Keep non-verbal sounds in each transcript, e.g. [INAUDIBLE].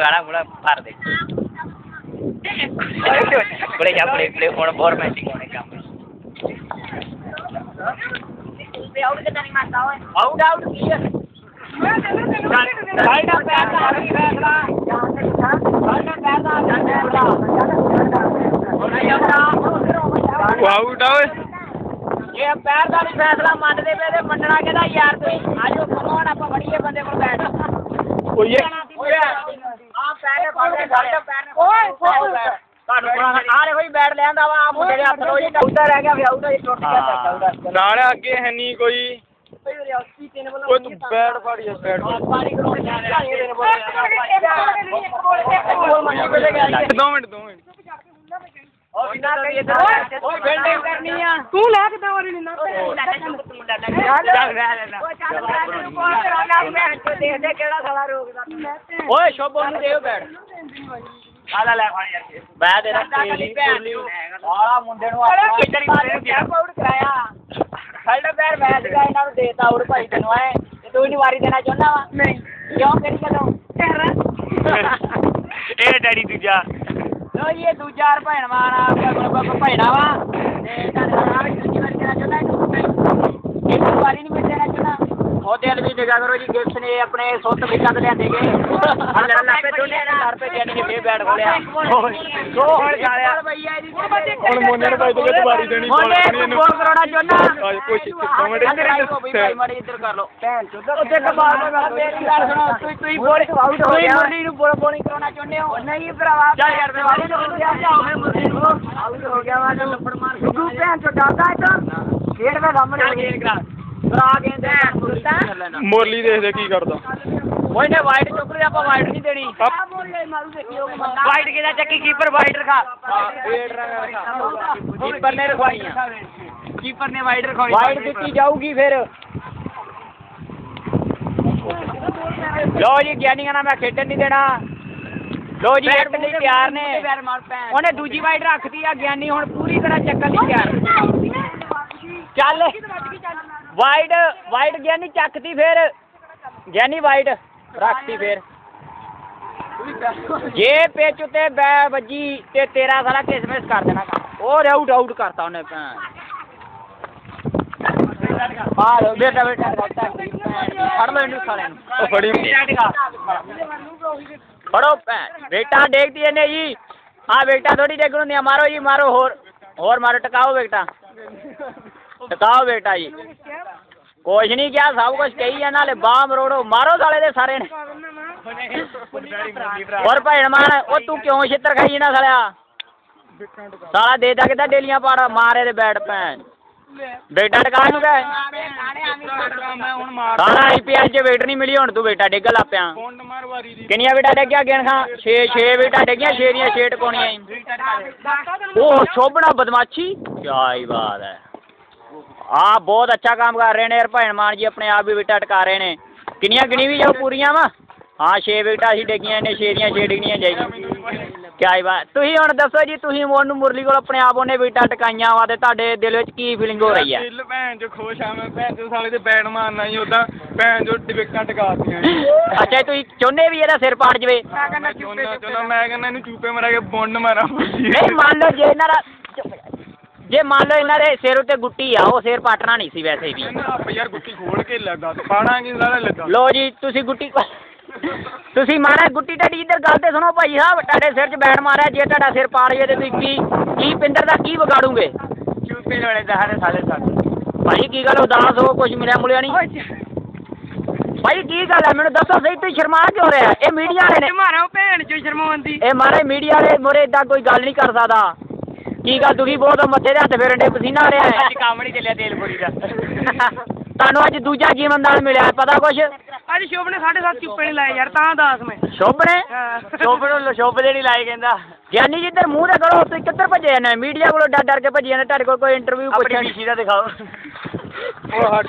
ਗਾਣਾ ਮੁੜਾ ਭਰ ਦੇ ਕੋਲੇ ਜਾ ਪਲੇ ਪਲੇ ਹੁਣ ਬਹੁਤ ਮੈਚਿੰਗ ਹੋਣੇ ਕੰਮ ਆਊਟ ਆਊਟ ਕੀ ਹੈ ਸਾਈਡ ਅਪ ਪੈਰ ਦਾ ਵੀ ਫੈਸਲਾ ਸਾਈਡ ਅਪ ਪੈਰ ਦਾ ਫੈਸਲਾ ਆਊਟ ਆ ਓਏ ਇਹ ਪੈਰ ਦਾ ਵੀ ਫੈਸਲਾ ਮੰਨਦੇ ਪਏ ਤੇ ਮੰਨਣਾ ਕਿਹਦਾ ਯਾਰ ਤੁਸੀਂ ਆਜੋ ਕਮਾਉਣ ਆਪਾਂ ਬੜੀਏ ਬੰਦੇ ਕੋਲ ਬੈਠ ਓਏ ਓਏ ਸਾਡੇ ਤੁਹਾਨੂੰ ਪਤਾ ਆ ਦੇਖੋ ਜੀ ਬੈਟ ਲਿਆਂਦਾ ਵਾ ਆ ਮੁੰਡੇ ਦੇ ਹੱਥ ਲੋ ਜੀ ਆਊਟਰ ਰਹਿ ਗਿਆ ਵੀ ਆਊਟਰ ਟੁੱਟ ਗਿਆ ਚੱਲਦਾ ਨਾਲ ਅੱਗੇ ਹੈ ਨਹੀਂ ਕੋਈ। ਓਏ ਤੂੰ ਬੈਟ ਫੜ ਯਾਰ ਬੈਟ ਦੋ ਮਿੰਟ ਦੋ ਮਿੰਟ ਓਏ ਫੀਲਡਿੰਗ ਕਰਨੀ ਆ ਤੂੰ ਲੈ ਕਿਦਾਂ ਵਾਰੀ ਨਹੀਂ ਨਾ ਓਏ ਸ਼ੋਭੋ ਨੂੰ ਦੇਓ ਬੈਟ ਆ ਲੈ ਲੈ ਫੜ ਯਾਰ। ਮੈਂ ਤੇਰਾ ਤੇਰੀ ਕੁਰਲੀ ਆਲਾ ਮੁੰਡੇ ਨੂੰ ਆਪਣਾ ਇੱਧਰ ਹੀ ਮਾਰੇ ਨੂੰ ਗਿਆ ਆਊਟ ਕਰਾਇਆ? ਸਾਡਾ ਪੈਰ ਮੈਚ ਦਾ ਇਹਨਾਂ ਨੂੰ ਦੇਤਾ ਆਊਟ ਭਾਈ ਤੈਨੂੰ ਐ। ਤੇ ਤੂੰ ਨਹੀਂ ਵਾਰੀ ਦੇਣਾ ਚਾਹੁੰਦਾ ਵਾ? ਨਹੀਂ। ਕਿਉਂ ਕਰੀ ਕਦੋਂ? ਇਹ ਡੈਡੀ ਦੂਜਾ। ਲੋ ਜੀ ਇਹ ਦੂਜਾ ਹਰ ਭੈਣ ਮਾਰਾ ਆਪਣਾ ਭੈਣਾ ਵਾ। ਤੇ ਤੁਹਾਡੇ ਨਾਲ ਦੂਜੀ ਵਾਰੀ ਦੇਣਾ ਚਾਹੁੰਦਾ ਇੱਕ ਵਾਰੀ ਨਹੀਂ ਮਿਲਣਾ ਚਾਹੁੰਦਾ ਉਹਦੇ ਵੱਲ ਵੀ ਨਿਗਾਹ ਕਰੋ ਜੀ ਗਿਫਟ ਨੇ ਆਪਣੇ ਸੁੱਤ ਵਿਚਾਂ ਤੇ ਲਿਆਂਦੇ ਗਏ ਹਲੇ ਲੱਪੇ ਦੋਨੇ ਨਾਲ ਰੁਪਏ ਦੇਣੀ ਨੇ ਫੇਰ ਬੈਠ ਖੋਲਿਆ। ਸੋ ਹੁਣ ਗਾਲਿਆ ਹੁਣ ਮੋਨੇ ਨੂੰ ਭਾਈ ਤੋਂ ਕਿਤੇ ਵਾਰੀ ਦੇਣੀ ਮੋਨੇ ਬੋਲ ਨੂੰ। ਇਹਨੂੰ ਬੋਲ ਕਰਾਉਣਾ ਚਾਹੁੰਦਾ? ਆਜ ਪੁੱਛ ਦੋ ਮਿੰਟ ਅੰਦਰ ਆਈ ਕੋ ਬਈ ਭਾਈ ਮਾੜੇ ਇੱਧਰ ਕਰ ਲੋ ਭੈਣ ਚੋਦ ਉੱਤੇ ਦਾ ਗੱਲ ਮੇਰੀ ਗੱਲ ਸੁਣੋ ਤੁਸੀਂ ਤੁਸੀਂ ਬੋਲ ਤੁਸੀਂ ਮੁਰਲੀ ਨੂੰ ਬੋਲ ਬੋਲਿੰਗ ਕਰਾਉਣਾ ਚਾਹੁੰਦੇ ਹੋ? ਨਹੀਂ ਭਰਾਵਾ ਚੱਲ ਯਾਰ ਤੇ ਵਾਲੀ ਨੂੰ ਗਿਆ। ਜਾਵੇਂ ਮੁਰਲੀ ਨੂੰ ਆਊਟ ਹੋ ਗਿਆ ਵਾ ਲੱਪੜ ਮਾਰ ਕੇ। ਤੂੰ ਭੈਣ ਚੋਦ ਡਰਦਾ ਇੱਧਰ? ਖੇਡ ਵੇ ਸਾਹਮਣੇ। ਗੇਮ ਕਰਾ ਕਰਾ ਕਹਿੰਦੇ ਦੇਖਦੇ ਕੀ ਕਰਦਾ। ਓਏ ਨੇ ਵਾਈਟ ਚੁੱਕ ਲਿਆ ਆਪਾਂ ਵਾਈਟ ਨਹੀਂ ਦੇਣੀ। ਵਾਈਟ ਕਿਹਦਾ ਚੱਕੀ ਕੀਪਰ ਵਾਈਟ ਰਖਾ। ਕੀਪਰ ਨੇ ਰਖਵਾਈ ਆ। ਕੀਪਰ ਨੇ ਵਾਈਟ ਰਖਵਾਈ। ਵਾਈਟ ਦਿੱਤੀ ਜਾਊਗੀ ਫਿਰ। ਲੋ ਜੀ ਗਿਆਨੀਆਂ ਨਾਲ ਮੈਂ ਖੇਡਣ ਨਹੀਂ ਦੇਣਾ। ਲੋ ਜੀ ਇੱਕ ਲਈ ਤਿਆਰ ਨੇ। ਉਹਨੇ ਦੂਜੀ ਵਾਈਟ ਰੱਖਤੀ ਆ ਗਿਆਨੀ ਹੁਣ ਪੂਰੀ ਤਰ੍ਹਾਂ ਚੱਕਣ ਲਈ ਤਿਆਰ। ਚੱਲ? ਵਾਈਟ ਵਾਈਟ ਗਿਆਨੀ ਚੱਕਤੀ ਫਿਰ। ਗਿਆਨੀ ਵਾਈਟ ਰੱਖਤੀ ਫਿਰ। ਜੇ ਪਿੱਚ ਉਤੇ ਬੈ ਵੱਜੀ ਤੇ ਤੇਰਾ ਸਾਲਾ ਕਿਸਮਿਸ ਕਰ ਦੇਣਾ ਉਹ ਆਊਟ ਆਊਟ ਕਰਤਾ ਉਹਨੇ ਆ ਲੋ ਬੇਟਾ ਬੇਟਾ ਫੜ ਲੋ ਇਹਨੂੰ ਸਾਲੇ ਨੂੰ। ਫੜੀ ਫੜੋ ਬੇਟਾ ਦੇਖਦੀ ਇਹਨੇ ਜੀ। ਹਾਂ ਬੇਟਾ ਥੋੜੀ ਹੁੰਦੀ ਆ ਮਾਰੋ ਜੀ ਮਾਰੋ ਹੋਰ। ਹੋਰ ਮਾਰੋ ਟਕਾਓ ਬੇਟਾ। ਟਕਾਓ ਬੇਟਾ ਜੀ। ਕੁਛ ਨਹੀਂ ਕਿਹਾ ਸਭ ਕੁਝ ਕਹੀ ਜਾਂਦਾ ਨਾਲੇ ਬਾਹ ਮਰੋੜੋ ਮਾਰੋ ਸਾਲੇ ਦੇ ਸਾਰੇ ਨੇ। ਹੋਰ ਭੈਣ ਮਾਰ ਉਹ ਤੂੰ ਕਿਉਂ ਛਿੱਤਰ ਖਾਈ ਨਾ ਸਾਲਿਆ? ਸਾਲਾ ਦੇਦਾ ਕਿੱਦਾਂ ਡੇਲੀਆਂ ਪਾੜਾ ਮਾਰੇ ਦੇ ਬੈਟ ਭੈਣ। ਬੇਟਾ ਟਕਾ ਨੂੰ ਕਹੇ। ਸਾਲਾ ਆਈਪੀਐਲ 'ਚ ਵੇਟ ਨਹੀਂ ਮਿਲੀ ਹੁਣ ਤੂੰ ਬੇਟਾ ਡਿੱਗ ਵਾਰੀ ਦੀ ਕਿੰਨੀਆਂ ਬੇਟਾ ਡਿੱਗਿਆ ਗਿਣ ਖਾਂ 6 6 ਬੇਟਾ ਡਿੱਗੀਆਂ 6 ਦੀਆਂ 6 ਟਪਾਉਣੀਆਂ ਈ ਉਹ ਸ਼ੋਭਣਾ ਬਦਮਾਸ਼ੀ। ਹੀ ਬਾਤ ਹੈ। ਆ ਬਹੁਤ ਅੱਛਾ ਕੰਮ ਕਰ ਰਹੇ ਨੇ ਯਾਰ ਭੈਣ ਮਾਨ ਜੀ ਆਪਣੇ ਆਪ ਵੀ ਵਿਟਾ ਟਕਾ ਰਹੇ ਨੇ। ਕਿੰਨੀਆਂ ਗਿਣੀ ਵੀ ਜਾਓ ਪੂਰੀਆਂ ਵਾ? ਹਾਂ 6 ਵਿਕਟਾਂ ਅਸੀਂ ਡਿੱਗੀਆਂ ਨੇ 6 ਦੀਆਂ 6 ਡਿੱਗਣੀਆਂ ਜਾਈਆਂ ਕਿਆ ਹੀ ਬਾਤ। ਤੁਸੀਂ ਹੁਣ ਦੱਸੋ ਜੀ ਤੁਸੀਂ ਮੋਨੂੰ ਮੁਰਲੀ ਕੋਲ ਆਪਣੇ ਆਪ ਉਹਨੇ ਵਿਟਾਂ ਟਕਾਈਆਂ ਵਾ ਤੇ ਤੁਹਾਡੇ ਦਿਲ ਵਿੱਚ ਕੀ ਫੀਲਿੰਗ ਹੋ ਰਹੀ ਹੈ ਦਿਲ ਭੈਣ ਜੋ ਖੁਸ਼ ਆ ਮੈਂ ਭੈਣ ਜੋ ਸਾਲੇ ਦੇ ਬੈਟ ਮਾਰਨਾ ਹੀ ਉਦਾਂ ਭੈਣ ਜੋ ਵਿਕਟਾਂ ਟਕਾਤੀਆਂ ਅੱਛਾ ਤੁਸੀਂ ਚਾਹੁੰਦੇ ਵੀ ਇਹਦਾ ਸਿਰ ਪਾੜ ਜਵੇ? ਮੈਂ ਚੋਨਾ ਚੋਨਾ ਮੈਂ ਕਹਿੰਦਾ ਇਹਨੂੰ ਚੂਪੇ ਮਾਰਾ ਕੇ ਬੁੰਡ ਮਾਰਾਂ। ਨਹੀਂ ਮੰਨ ਲਓ ਜੇ ਇਹਨਾਂ ਦਾ ਜੇ ਮੰਨ ਲਓ ਇਹਨਾਂ ਦੇ ਸਿਰ ਉੱਤੇ ਗੁੱਟੀ ਆ ਉਹ ਸਿਰ ਪਾਟਣਾ ਨਹੀਂ ਸੀ ਵੈਸੇ ਵੀ। ਕਹਿੰਦਾ ਆਪ ਯਾਰ ਗੁੱਟੀ ਖੋਲ ਕੇ ਲੱਗਾ ਪਾਣਾਂਗੇ ਸਾਲਾ ਲੱਗਾ ਲੋ ਜੀ ਤੁਸੀਂ ਗੁੱਟੀ ਤੁਸੀਂ ਮਾਰਿਆ ਗੁੱਟੀ ਟੱਡੀ ਇੱਧਰ ਗੱਲ ਤੇ ਸੁਣੋ ਭਾਈ ਸਾਹਿਬ ਤੁਹਾਡੇ ਸਿਰ 'ਚ ਬੈਠ ਮਾਰਿਆ ਜੇ ਤੁਹਾਡਾ ਸਿਰ ਪਾੜ ਜੇ ਤੇ ਤੁਸੀਂ ਕੀ ਕੀ ਪਿੰਦਰ ਦਾ ਕੀ ਵਿਗਾੜੂਗੇ? ਚੂਪੇ ਵਾਲੇ ਦਾ ਹਰੇ ਸਾਲੇ ਸਾਥ ਭਾਈ ਕੀ ਗੱਲ ਉਦਾਸ ਹੋ ਕੁਝ ਮਿਲਿਆ ਮੁਲਿਆ ਨਹੀਂ? ਭਾਈ ਕੀ ਗੱਲ ਹੈ ਮੈਨੂੰ ਦੱਸੋ ਸਹੀ ਤੁਸੀਂ ਸ਼ਰਮਾ ਕਿਉਂ ਰਿਹਾ ਇਹ ਮੀਡੀਆ ਵਾਲੇ ਨੇ ਮਾਰਾ ਭੈਣ ਚੋ ਸ਼ਰਮਾਉਂਦੀ ਇਹ ਮਾਰੇ ਮੀਡੀਆ ਵਾਲੇ ਮੋਰੇ ਇਦਾਂ ਕੋਈ ਗੱਲ ਨਹੀਂ ਕਰ ਸਕਦਾ। ਕੀ ਗੱਲ ਤੁਸੀਂ ਬਹੁਤ ਮੱਥੇ ਦੇ ਹੱਥ ਫੇਰਨ ਦੇ ਪਸੀਨਾ ਆ ਰਿਹਾ ਹੈ। ਅੱਜ ਕੰਮ ਨਹੀਂ ਚੱਲਿਆ ਤੇਲ ਪੂਰੀ ਦਾ। ਤੁਹਾਨੂੰ ਅੱਜ ਦੂਜਾ ਜੀਵਨਦਾਨ ਮਿਲਿਆ ਹੈ, ਪਤਾ ਕੁਛ? ਅੱਜ ਸ਼ੁਭ ਨੇ 7.5 ਚੁੱਪੇ ਨਹੀਂ ਲਾਏ ਯਾਰ ਤਾਂ ਦੱਸ ਮੈਂ। ਸ਼ੁਭ ਨੇ? ਹਾਂ। ਸ਼ੁਭ ਨੂੰ ਸ਼ੁਭ ਦੇ ਨਹੀਂ ਲਾਏ ਕਹਿੰਦਾ। ਗਿਆਨੀ ਜਿੱਧਰ ਮੂੰਹ ਤੇ ਕਰੋ ਤੁਸੀਂ ਕਿੱਧਰ ਭੱਜੇ ਜਾਂਦੇ ਮੀਡੀਆ ਕੋਲੋਂ ਡਰ ਡਰ ਕੇ ਭੱਜੇ ਜਾਂਦੇ ਤੁਹਾਡੇ ਕੋਲ ਕੋਈ ਇੰਟਰਵਿਊ ਪੁੱਛਣ। ਪੀਸੀ ਦਾ ਦਿਖਾਓ। ਉਹ ਹਟ।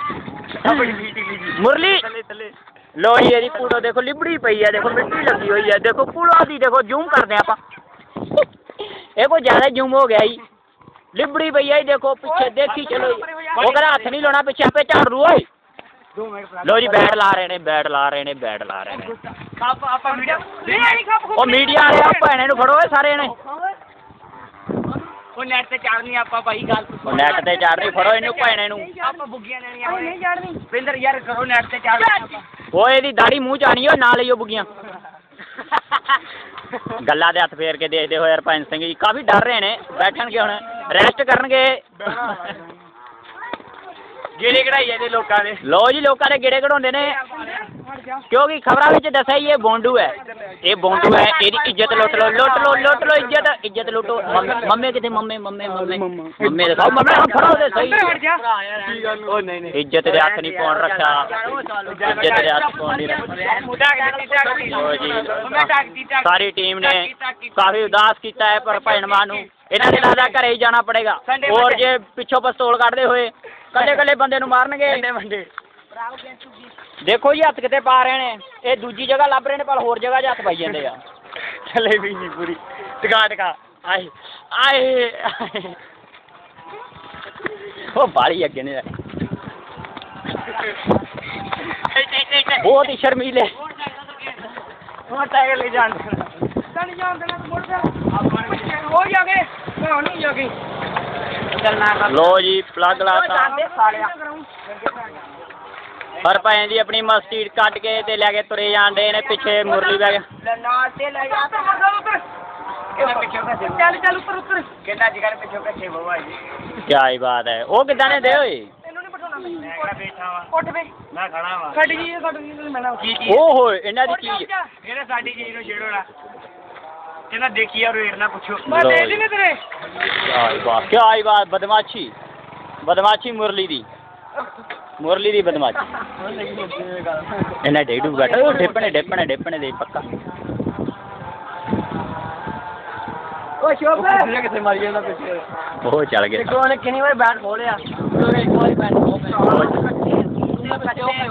ਆਪਣੀ ਪੀਟੀ ਮੁਰਲੀ। ਥੱਲੇ ਥੱਲੇ। ਲੋ ਜੀ ਇਹਦੀ ਪੂੜੋ ਦੇਖੋ ਲਿਬੜੀ ਪਈ ਹੈ ਦੇਖੋ ਮਿੱਟੀ ਲੱਗੀ ਹੋਈ ਹੈ ਦੇਖੋ ਪੂੜਾ ਦੀ ਦੇਖੋ ਜ਼ੂਮ ਕਰਦੇ ਆਪਾਂ। ਇਹ ਕੋਈ ਜ਼ਿਆਦਾ ਜ਼ੂਮ ਹੋ ਗਿਆ ਜੀ। ਲਿਬੜੀ ਪਈ ਜੀ ਦੇਖੋ ਪਿੱਛੇ ਦੇਖੀ ਚਲੋ। ਉਹ ਕਹਿੰਦਾ ਹੱਥ ਨਹੀਂ ਲਾਉਣਾ ਪਿੱਛੇ ਆਪੇ ਝਾੜ ਰੂ ਓਏ ਲੋ ਜੀ ਬੈਟ ਲਾ ਰਹੇ ਨੇ ਬੈਟ ਲਾ ਰਹੇ ਨੇ ਬੈਟ ਲਾ ਰਹੇ ਨੇ। ਆਪਾਂ ਆਪਾਂ ਉਹ ਮੀਡੀਆ ਵਾਲੇ ਆ ਭੈਣੇ ਨੂੰ ਫੜੋ ਸਾਰੇ ਨੇ ਉਹ ਨੈਟ ਤੇ ਚੜਨੀ ਆਪਾਂ ਭਾਈ ਗੱਲ ਉਹ ਨੈਟ ਤੇ ਚੜ ਰਹੀ ਫੜੋ ਇਹਨੂੰ ਭੈਣੇ ਨੂੰ। ਆਪਾਂ ਬੁੱਗੀਆਂ ਲੈਣੀਆਂ ਨਹੀਂ ਚੜਨੀ। ਪਿੰਦਰ ਯਾਰ ਕਰੋ ਨੈਟ ਤੇ ਚੜ ਓਏ ਇਹਦੀ ਦਾੜੀ ਮੂੰਹ ਚ ਆਣੀ ਓ ਨਾਲ ਹੀ ਉਹ ਬੁਗੀਆਂ। [LAUGHS] ਗੱਲਾਂ ਦੇ ਹੱਥ ਫੇਰ ਕੇ ਦੇਖਦੇ ਹੋਏ ਹਰਪੰਜ ਸਿੰਘ ਜੀ, ਕਾਫੀ ਡਰ ਰਹੇ ਨੇ, ਬੈਠਣਗੇ ਹੁਣ ਰੈਸਟ ਕਰਨਗੇ। ਗੇੜੇ ਕਢਾਈ ਜਾਂਦੇ ਲੋਕਾਂ ਦੇ। ਲੋ ਜੀ ਲੋਕਾਂ ਦੇ ਗੇੜੇ ਕਢਾਉਂਦੇ ਨੇ। ਕਿਉਂਕਿ ਖਬਰਾਂ ਵਿੱਚ ਦੱਸਿਆ ਹੀ ਇਹ ਬੋਂਡੂ ਹੈ। ਇਹ ਬੋਂਡੂ ਹੈ ਇਹਦੀ ਇੱਜ਼ਤ ਲੁੱਟ ਲੋ ਲੁੱਟ ਲੋ ਲੁੱਟ ਲੋ ਇੱਜ਼ਤ ਇੱਜ਼ਤ ਲੁੱਟੋ। ਮੰਮ- ਮੰਮੇ ਕਿਤੇ ਮੰਮੇ ਮੰਮੇ ਮੰਮੇ। ਮੰਮੇ ਦੇ ਖਾਓ ਮੰਮੇ ਹੁਣ ਫੜੋ ਦੇ ਸਹੀ। ਉਹ ਨਹੀਂ ਨਹੀਂ। ਇੱਜ਼ਤ ਦੇ ਹੱਥ ਨਹੀਂ ਪਾਉਣ ਰੱਖਿਆ। ਇੱਜ਼ਤ ਦੇ ਹੱਥ ਪਾਉਣ ਨਹੀਂ ਰੱਖਿਆ। ਲੋ ਜੀ। ਸਾਰੀ ਟੀਮ ਨੇ ਕਾਫੀ ਉਦਾਸ ਕੀਤਾ ਹੈ ਪਰ ਭੈਣਵਾਂ ਨੂੰ ਇਹਨਾਂ ਦੇ ਲੱਗਦਾ ਘਰੇ ਹੀ ਜਾਣਾ ਪੜੇਗਾ। ਹੋਰ ਜੇ ਪਿੱਛੋਂ ਪਿਸਤੌਲ ਕੱਢਦੇ ਹੋਏ ਕੱਲੇ ਕੱਲੇ ਬੰਦੇ ਨੂੰ ਮਾਰਨਗੇ। ਦੇਖੋ ਜੀ ਹੱਥ ਕਿਤੇ ਪਾ ਰਹੇ ਨੇ। ਇਹ ਦੂਜੀ ਜਗ੍ਹਾ ਲੱਭ ਰਹੇ ਨੇ ਪਰ ਹੋਰ ਜਗ੍ਹਾ 'ਚ ਹੱਥ ਪਾਈ ਜਾਂਦੇ ਆ। ਚਲੇ ਵੀ ਨਹੀਂ ਪੂਰੀ। ਟਿਕਾ ਟਿਕਾ। ਆਏ ਆਏ ਆਏ। ਉਹ ਬਾਲੀ ਅੱਗੇ ਨੇ। ਬਹੁਤ ਹੀ ਸ਼ਰਮੀਲੇ। ਮੋਟਰਸਾਈਕਲ ਲੈ ਜਾਣ ਨਹੀਂ ਜਾਣ ਦੇਣਾ ਮੋਟਰਸਾਈਕਲ। ਹੋ ਜਾਗੇ ਮੈਂ ਨਹੀਂ ਜਾਗੇ ਚੱਲਣਾ ਕਰ ਲੋ ਜੀ ਪਲੱਗ ਲਾਤਾ। ਪਰ ਭਾਵੇਂ ਦੀ ਆਪਣੀ ਮਸਜਿਦ ਕੱਢ ਕੇ ਤੇ ਲੈ ਕੇ ਤੁਰੇ ਜਾਂਦੇ ਨੇ ਪਿੱਛੇ ਮੁਰਲੀ ਬੈ ਗਿਆ ਨਾਲ ਤੇ ਲੈ ਜਾ। ਕਿੰਨਾ ਪਿੱਛੇ ਪਿੱਛੇ ਚੱਲ ਚੱਲ ਉੱਪਰ ਉੱਪਰ। ਕਿੰਨਾ ਜਿਗਰ ਪਿੱਛੇ ਪਿੱਛੇ ਬਵਾ ਜੀ ਕਿਆ ਹੀ ਬਾਤ ਹੈ। ਉਹ ਕਿੱਦਾਂ ਨੇ ਦੇ ਓਏ? ਤੈਨੂੰ ਨਹੀਂ ਪਠਾਉਣਾ ਮੈਂ ਮੈਂ ਕਿਹੜਾ ਬੈਠਾ ਵਾਂ? ਉੱਠ ਵੇ ਮੈਂ ਖੜਾ ਵਾਂ। ਛੱਡ ਗਈ ਛੱਡ ਗਈ ਮੈਂ ਨਾ ਕੀ ਉਹ ਹੋਏ ਇਹਨਾਂ ਦੀ ਚੀਜ਼ ਇਹਨੇ ਸਾਡੀ ਚੀਜ਼ ਨੂੰ ਛੇੜੋ ਨਾ? ਕਹਿੰਦਾ ਦੇਖੀ ਆ ਰੇਟ ਨਾ ਪੁੱਛੋ। ਮੈਂ ਦੇ ਜੀ। ਦਿਨੇ ਤੇਰੇ? ਕਿਆ ਹੀ ਬਾਤ। ਕਿਆ ਹੀ ਬਾਤ? ਬਦਮਾਸ਼ੀ। ਬਦਮਾਸ਼ੀ ਮੁਰਲੀ ਦੀ। ਮੁਰਲੀ ਦੀ ਬਦਮਾਸ਼ੀ। ਇਹਨਾਂ ਡੇਡੂ ਬੈਠਾ ਉਹ ਡਿੱਪਣੇ ਡਿੱਪਣੇ ਡਿੱਪਣੇ ਦੇ ਪੱਕਾ। ਓ ਸ਼ੋਭ। ਕਿੱਥੇ ਮਾਰੀ ਜਾਂਦਾ ਪਿੱਛੇ। ਉਹ ਚੱਲ ਗਿਆ। ਦੇਖੋ ਉਹਨੇ ਕਿੰਨੀ ਵਾਰ ਬੈਟ ਖੋਲਿਆ ਇੱਕ ਵਾਰੀ ਬੈਟ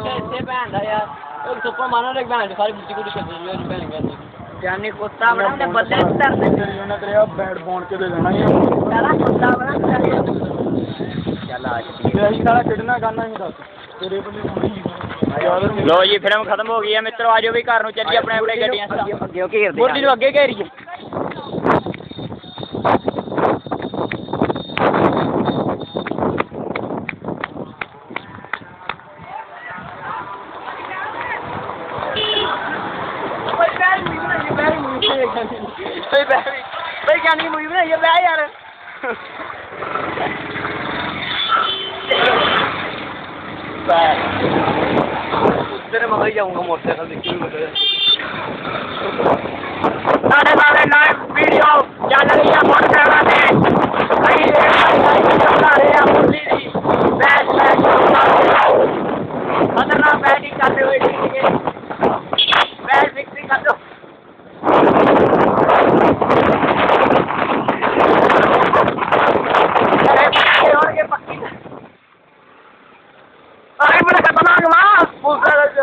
ਇੱਥੇ ਭੈਣ ਦਾ ਯਾਰ। ਇੱਕ ਸੁਪਰ ਮਾਰਨਾ ਇੱਕ ਭੈਣ ਸਾਰੀ ਬੁੱਤੀ ਕੁੱਟੀ ਚੱਲਦੀ ਰਹੀ ਭੈਣ ਕਹਿੰਦੀ। ਜਾਨੀ ਕੁੱਤਾ ਬਣਾ ਤੇ ਬੱਲੇ ਤਰਦੇ ਉਹਨਾਂ ਤੇਰੇ ਆ ਬੈਟ ਫੋਨ ਕੇ ਦੇ ਦੇਣਾ ਹੀ ਸਾਰਾ ਕੁੱਤਾ ਬਣਾ ਚੱਲ ਆ ਜਾ। ਤੇ ਅਸੀਂ ਸਾਰਾ ਕਿਡਨਾ ਕਰਨਾ ਹੀ ਦੱਸ। ਤੇਰੇ ਬੰਦੇ ਹੋਣੀ ਲੋ ਜੀ ਫਿਲਮ ਖਤਮ ਹੋ ਗਈ ਹੈ ਮਿੱਤਰੋ ਆਜੋ ਵੀ ਘਰ ਨੂੰ ਚੱਲੀਏ ਆਪਣੇ ਆਪਣੇ ਗੱਡੀਆਂ ਅੱਗੇ ਘੇਰਦੇ ਮੁਰਲੀ ਨੂੰ ਅੱਗੇ ਘੇਰੀਏ ਕੋਈ ਬੈਲ ਮੂਵੀ ਬਣਾਈ ਬੈਲ ਮੂਵੀ ਕੋਈ ਬੈਲ ਕੋਈ ਗਾਣੀ ਮੂਵੀ ਬਣਾਈ ਬੈ ਯਾਰ ਤੇਰੇ ਮਗਰ ਜਾਊਂਗਾ ਮੋਟਰਸਾਈਕਲ ਦੇਖੀ ਸਾਡੇ ਸਾਰੇ ਲਾਈਵ ਵੀਡੀਓ ਚੱਲ ਰਹੀ ਹੈ ਮੋਟਰਸਾਈਕਲਾਂ ਤੇ ਅਸੀਂ ਬਣਾ ਰਹੇ ਹਾਂ ਮੁਰਲੀ ਦੀ ਬੈਸ ਬੈਸ ਖਤਰਨਾਕ ਬੈਟਿੰਗ ਕਰਦੇ ਹੋਏ ਠੀਕ ਹੈ ਬੈਸ ਵਿਕਟਰੀ ਕਰ ਦੋ ਹੋਣਗੇ ਪੱਕੀ ਆਏ ਬੜਾ ਖਤਰਨਾਕ ਵਾ ਪੁਲਿਸ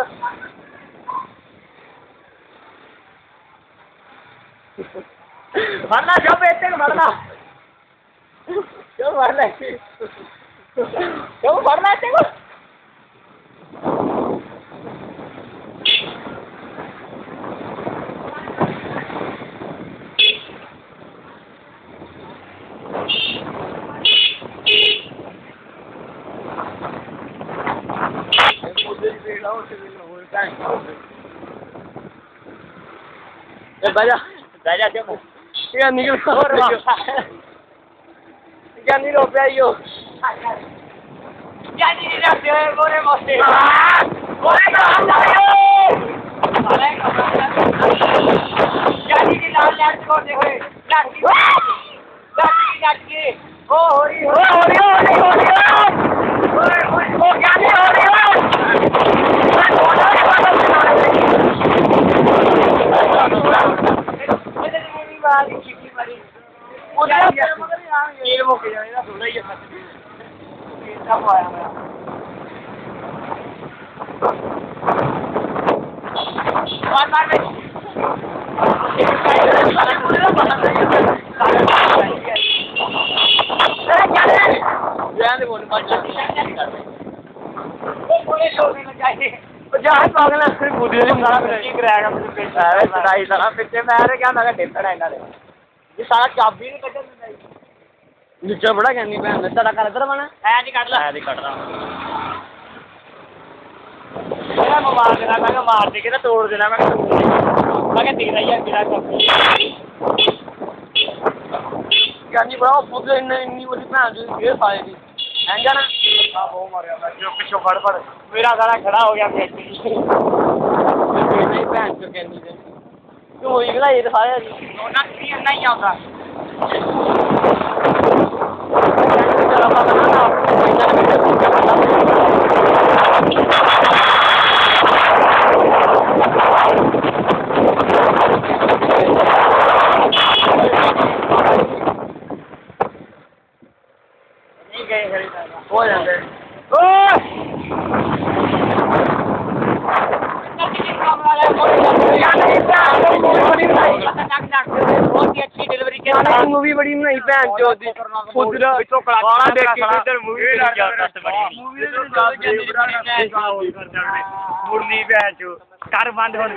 ਫੜਨਾ ਜੋ ਬੇਟੇ ਨੂੰ ਫੜਨਾ ਕਿਉਂ ਫੜਨਾ ਕਿਉਂ ਫੜਨਾ ਤੇ ਕੋ ਇਹ ਬਜਾ ਬਜਾ ਤੇ ਇਹ ਨਿਕਲ ਹੋਰ ਵਾ ਜਾਨੀ ਰੋ ਪਿਆ ਈਓ ਜਾਨੀ ਨਹੀਂ ਰੱਖਦੇ ਹੋਏ ਗੋਰੇ ਮੋਸੇ ਗੋਰੇ ਦਾ ਜਾਨੀ ਦੀ ਲਾਲ ਲੈਟ ਛੋੜਦੇ ਹੋਏ ਲੜਕੀ ਲੜਕੀ ਲੜਕੀ ਓ ਹੋਰੀ ਹੋ ਹੋਰੀ ਹੋਰੀ ਹੋਰੀ ਓਏ ਓਏ ਓ ਜਾਨੀ ਹੋਰੀ ਓਏ ਇਹਦੇ ਮਾਰੀ ਚੀਕੀ ਮਾਰੀ ਉਹਦਾ ਮਗਰ ਇਹ ਮੁੱਕ ਜਾਣੇ ਦਾ ਥੋੜਾ ਹੀ ਹੈ ਕਿੰਨਾ ਪਾਇਆ ਮੈਂ ਬਾਤ ਬਾਤ ਜਾਨ ਦੇ ਬੋਲ ਬਾਤ। ਉਹ ਕੋਲੇ ਛੋੜਨੇ ਲਗਾਏ ਜਹਾਜ਼ ਪਾਗਲ ਹੈ ਬੁੱਧੀ ਨਹੀਂ ਸਾਰਾ ਕੀ ਕਰਾਏਗਾ ਮੈਨੂੰ ਪਿੱਛੇ ਐਵੇਂ ਸਦਾਈ ਸਾਰਾ ਪਿੱਛੇ ਮੈਂ ਤੇ ਕਿਹਾ ਮੈਂ ਕਿਹਾ ਡੇਪਣਾ ਇਹਨਾਂ ਦੇ। ਇਹ ਸਾਰਾ ਚਾਬੀ ਨਹੀਂ ਕੱਢਣ ਦਿੰਦਾ ਜੀ ਨੀਚੇ ਬੜਾ ਕਹਿੰਦੀ ਭੈਣ ਦਾ। ਤੁਹਾਡਾ ਘਰ ਇੱਧਰ ਬਣਾ? ਐ ਨਹੀਂ ਕੱਢ ਲੈ। ਐ ਨਹੀਂ ਕੱਢਦਾ ਮੈਂ ਮਾਰ ਦੇਣਾ ਮੈਂ ਕਿਹਾ ਮਾਰ ਦੇ ਕੇ ਨਾ ਤੋੜ ਦੇਣਾ ਮੈਂ ਕਿਹਾ ਤੋੜ ਦੇਣਾ। ਮੈਂ ਕਿਹਾ ਤੇਰਾ ਹੀ ਆ ਮੇਰਾ ਕੰਮ। ਕਹਿੰਦੀ ਬੜਾ ਪੁੱਤ ਇੰਨੇ ਇੰਨੀ ਵੱਡੀ ਭੈਣ ਜੀ ਇਹ ਸਾਲੇ ਦੀ ਐਂ ਜਾਣਾ ਆ ਬਹੁਤ ਮਾਰਿਆ ਮੈਂ ਜੋ ਪਿੱਛੋਂ ਫੜ ਫੜ। ਮੇਰਾ ਸਾਰਾ ਖੜਾ ਹੋ ਗਿਆ ਵਿੱਚ ਨਹੀਂ ਭੈਣ ਚੋ ਕਹਿੰਦੀ ਤੇ ਤੂੰ ਹੋਈ ਗਲਾ ਇਹ ਤਾਂ ਸਾਰੇ ਦੀ ਉਹਨਾਂ ਕੀ ਇੰਨਾ ਹੀ ਆਉਂਦਾ ਚਲਾ ਪਾ ਨਾ ਨਹੀਂ ਗਏ ਖੜੀ ਹੋ ਜਾਂਦੇ ਬਹੁਤ ਹੀ ਅੱਛੀ ਡਿਲੀਵਰੀ ਕੇ ਮੂਵੀ ਬੜੀ ਬਣਾਈ ਭੈਣ ਚੋ ਦੀ। ਉਧਰ ਵਿੱਚੋਂ ਕਲਾਕਾਰ ਦੇਖ ਕੇ ਇੱਧਰ ਮੂਵੀ ਬਣੀ ਜਾਂਦਾ ਬਣੀ ਮੁਰਨੀ ਭੈਣ ਚੋ ਕਰ ਬੰਦ ਹੁਣ